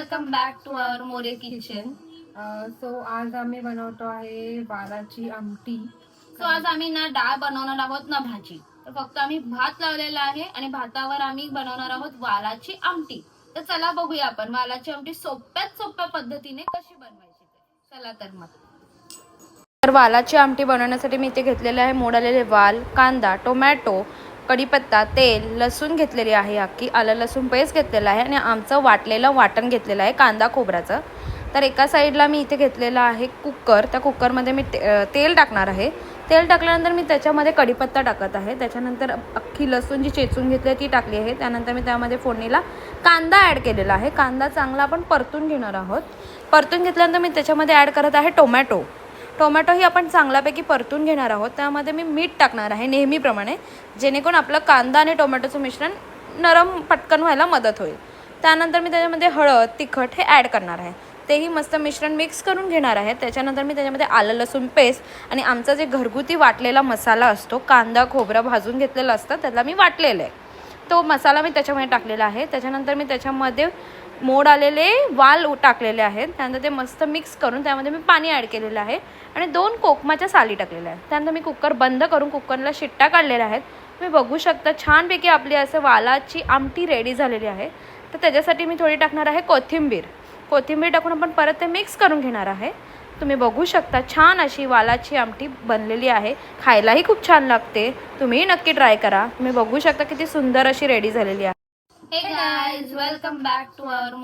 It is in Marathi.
Welcome back to our More kitchen so आज आम्ही बनवतो आहे वालाची आमटी. सो आज आम्ही ना डाळ बनवणार आहोत ना भाजी. तर फक्त आम्ही भात लावलेला आहे आणि भातावर आम्ही बनवणार आहोत वालाची आमटी. तर चला बघूया आपण वालाची आमटी सोप्यात सोप्या पद्धतीने कशी बनवायची ते. चला तर मग. तर वालाची आमटी बनवण्यासाठी मी इथे घेतलेले आहे मोड आलेले वाल कांदा टोमॅटो कढीपत्ता तेल लसूण घेतलेली आहे अख्खी. आलं लसूण पेस्ट घेतलेलं आहे आणि आमचं वाटलेलं वाटण घेतलेलं आहे कांदा खोबऱ्याचं. तर एका साईडला मी इथे घेतलेलं आहे कुकर. त्या कुकरमध्ये मी ते- तेल टाकणार आहे. तेल टाकल्यानंतर मी त्याच्यामध्ये कढीपत्ता टाकत आहे. त्याच्यानंतर अख्खी लसूण जी चेचून घेतली ती टाकली आहे. त्यानंतर मी त्यामध्ये फोडणीला कांदा ॲड केलेला आहे. कांदा चांगला आपण परतून घेणार आहोत. परतून घेतल्यानंतर मी त्याच्यामध्ये ॲड करत आहे टोमॅटो. टोमॅटो ही आपण चांगल्यापैकी परतून घेणार आहोत. त्यामध्ये मी मीठ टाकणार आहे नेहमीप्रमाणे जेणेकरून आपलं कांदा आणि टोमॅटोचं मिश्रण नरम पटकन व्हायला मदत होईल. त्यानंतर मी त्याच्यामध्ये हळद तिखट हे ॲड करणार आहे. तेही मस्त मिश्रण मिक्स करून घेणार आहे. त्याच्यानंतर मी त्याच्यामध्ये आलं लसूण पेस्ट आणि आमचा जे घरगुती वाटलेला मसाला असतो कांदा खोबरं भाजून घेतलेलं असतं त्याला मी वाटलेलं आहे. तो मसाला मी त्याच्यामध्ये टाकलेला आहे. त्याच्यानंतर मी त्याच्यामध्ये मोड आलेले वाल टाकलेले आहेत. त्यानंतर ते मस्त मिक्स करून त्यामध्ये मी पाणी ॲड केलेलं आहे आणि दोन कोकमाच्या साली टाकलेल्या आहेत. त्यानंतर मी कुकर बंद करून कुकरला शिट्ट्या काढलेल्या आहेत. तुम्ही बघू शकता छानपैकी आपली असं वालाची आमटी रेडी झालेली आहे. तर त्याच्यासाठी मी थोडी टाकणार आहे कोथिंबीर. कोथिंबीर टाकून आपण परत ते मिक्स करून घेणार आहे. तुम्ही बघू शकता छान अशी वालाची आमटी बनलेली आहे. खायलाही खूप छान लागते. तुम्हीही नक्की ट्राय करा. तुम्ही बघू शकता किती सुंदर अशी रेडी झालेली आहे. Hey guys welcome back to our